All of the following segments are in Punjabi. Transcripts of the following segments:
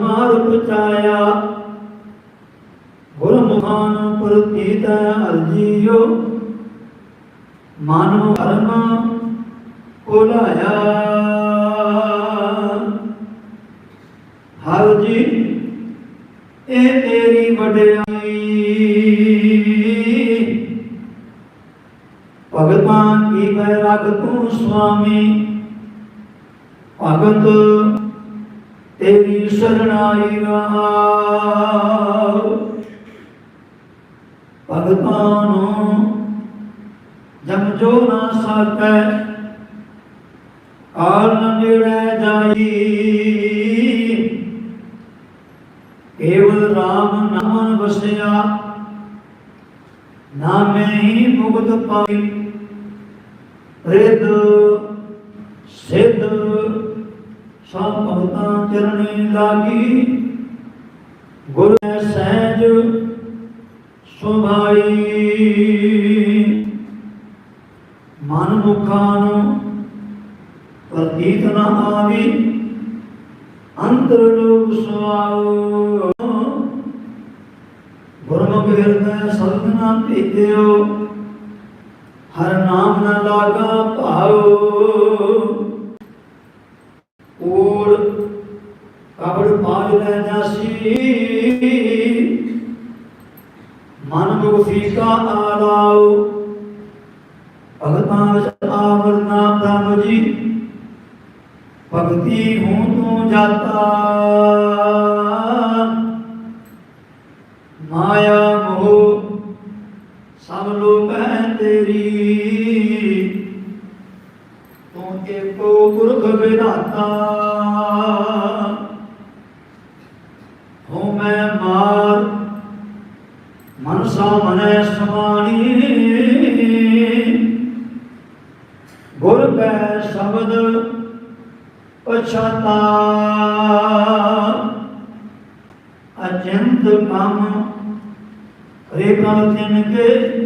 ਮਾਰ ਪਚਾਇਆ ਗੁਰਮੁਖਾਨ ਪ੍ਰਤੀਤ ਅਰਜੀਓ। ਮਨ ਧਰਮ ਕੋਲਾਇਆ। ਹਰ ਜੀ, ਇਹ ਤੇਰੀ ਵਡਿਆਈ। ਭਗਤਾਂ ਕੀ ਮੈਂ ਰਗ ਤੂੰ, ਸੁਆਮੀ? ਭਗਤ ਤੇਰੀ ਸਰਣਾਈ ਰਹਾਉ ਭਗਤਾਂ ਨੂੰ ਜਮ ਜੋ ਨਾ ਸਕੈ, ਕਾਲ ਨ ਨੇੜੇ ਜਾਈ। ਕੇਵਲ RAM ਨਾਮ ਵਸਿਆ, ਨਾਮੇ ਹੀ ਮੁਕਤ ਪਾਈ। ਰਿਦ ਸਿੱਧ ਸਭ ਭਗਤਾਂ ਚਰਣੀ ਲਾਗੀ। ਗੁਰ ਸਹਿਜ ਸੁਭਾਈ। ਮਨ ਮੁਖਾਂ ਨੂੰ ਪ੍ਰਤੀਤ ਨਾ ਆਵੀ। ਅੰਤਰ ਲੋਕ ਸੁਆਓ ਗੁਰਮੁਖ ਹਿਰਦੈ ਸਬਦ ਭੇਜਿਓ ਹਰ ਨਾਮ ਨਾ ਲਾਗਾ ਭਾਉ। ਕਬੜ ਪਾਜ ਲੈ ਜਾਸੀ ਮਨ ਮੁਖ ਫੀਕਾ ਆਲਾਉ ਭਗਤਾਂ ਵਿੱਚ ਆਵਰ ਪ੍ਰਭ ਜੀ। ਭਗਤੀ ਹੂੰ ਤੂੰ ਜਾਤਾ। ਮਾਇਆ ਮੋਹ ਸਭ ਲੋਕ ਹੈ ਤੇਰੀ। ਤੂੰ ਏਕੋ ਪੁਰਖ ਵਿਧਾਤਾ ਹੋ ਮੈਂ ਮਾਰ। ਮਨਸਾ ਮਨੈ ਸਮਾਣੀ। ਗੁਰ ਕੈ ਸ਼ਬਦ ਪਛਾਤਾ। ਅਜੰਤ ਕੰਮ ਰੇ ਪ੍ਰਭ ਤਿਨ ਕੇ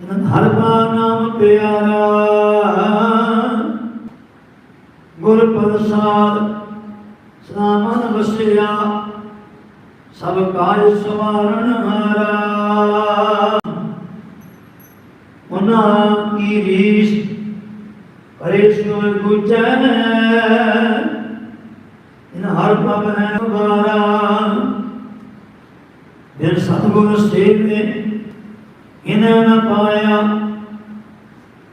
ਤਨ ਹਰ ਕਾ ਨਾਮ ਪਿਆਰਾ। ਗੁਰ ਪ੍ਰਸਾਦ ਸਨਾਮਨ ਵਸਿਆ। ਸਭ ਕਾਜ ਸਵਾਰਨ ਹਾਰਾ। ਉਹਨਾਂ ਕੀ ਰੀਸ ਕਰੇ ਸੁਨ ਇਨ ਹਰ ਪ੍ਰਭ ਹੈ ਵਾਰਾ ਦਿਨ ਸਤਗੁਰ ਸੇਵੇ ਇਨ੍ਹਾਂ ਨ ਪਾਇਆ।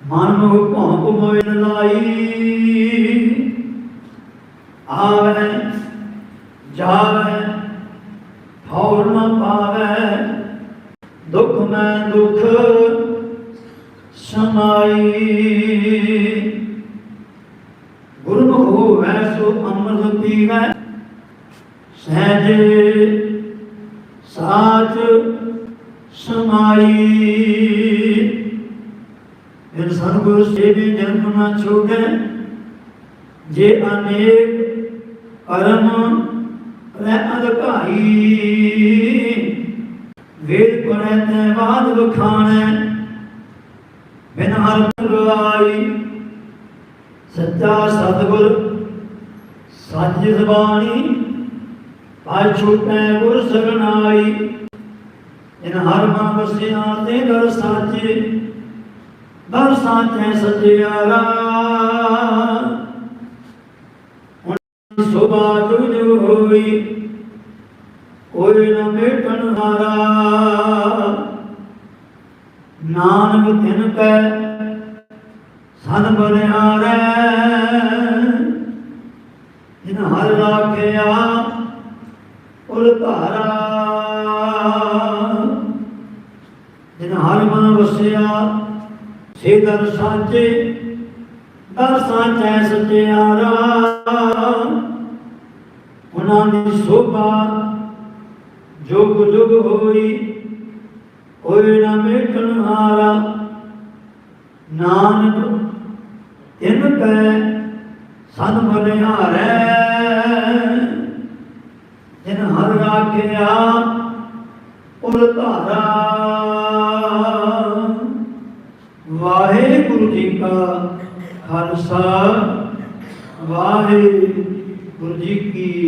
ਮਨ ਮੁਖ ਭੌਂਕ ਮੋਇ ਲਾਈ। ਆਵੇ, ਜਾਵੇ ਠੌਰ ਨ ਪਾਵੇ, ਦੁਖ ਮੈਂ ਦੁਖ, ਸਮਾਈ। ਗੁਰਮੁਖ ਹੋਵੈ ਸੋ ਅੰਮ੍ਰਿਤ ਪੀਵੈ। ਸਹਿਜ, ਸਾਚ, ਸਮਾਈ। ਫਿਰ ਸਤਿਗੁਰ ਸੇਵੀ ਜਨਮ ਨਾ ਛੋੜੈ ਜੇ ਅਨੇਕ ਕਰਮ ਰਹਿ ਅਧਿਕਾਈ ਵੇਦ ਪੜੈ ਤੈ ਬਾਦ ਵਖਾਣੈ, ਬਿਨ ਹਰ ਗੁਰਾਈ ਸੱਚਾ ਸਤਿਗੁਰ, ਸੱਚ ਜ਼ਬਾਨੀ ਪਾਇ ਛੁਟੈ ਗੁਰ ਸਰਨਾਈ ਇਨ ਹਰ ਮਨ ਵਸਿਆ ਤੇ ਦਰ ਸਾਚੇ ਦਰ ਸਾਚੈ ਸਚਿਆਰਾ ਸੁਭਾ ਤੁਝ ਹੋਈ, ਕੋਈ ਨਾ ਮੇਟਣ ਹਾਰਾ। ਨਾਨਕ ਤਿਨ ਕੈ ਸਨ ਬਨਿਆਰੈ ਜਿਨ ਹਰ ਰਾਖਿਆ ਉਲ ਧਾਰਾ। ਜਿਨ ਹਰ ਮਨ ਵਸਿਆ, ਸੇ ਦਰ ਸਾਚੇ ਦਰ ਸਾਚੈ ਸਚਿਆਰਾ। ਉਹਨਾਂ ਦੀ ਸੋਭਾ ਜੁਗ ਜੁਗ ਹੋਈ। ਕੋਈ ਨਾ ਮੇਟਣ ਹਾਰਾ, ਨਾਨਕ ਤਿਨ ਕੈ ਸਨ ਬਨਿਆਰੈ ਜਿਨ ਹਰ ਰਾਖਿਆ ਉਲ ਧਾਰਾ। ਵਾਹਿਗੁਰੂ ਜੀ ਕਾ ਖਾਲਸਾ, ਵਾਹਿਗੁਰੂ ਜੀ ਕੀ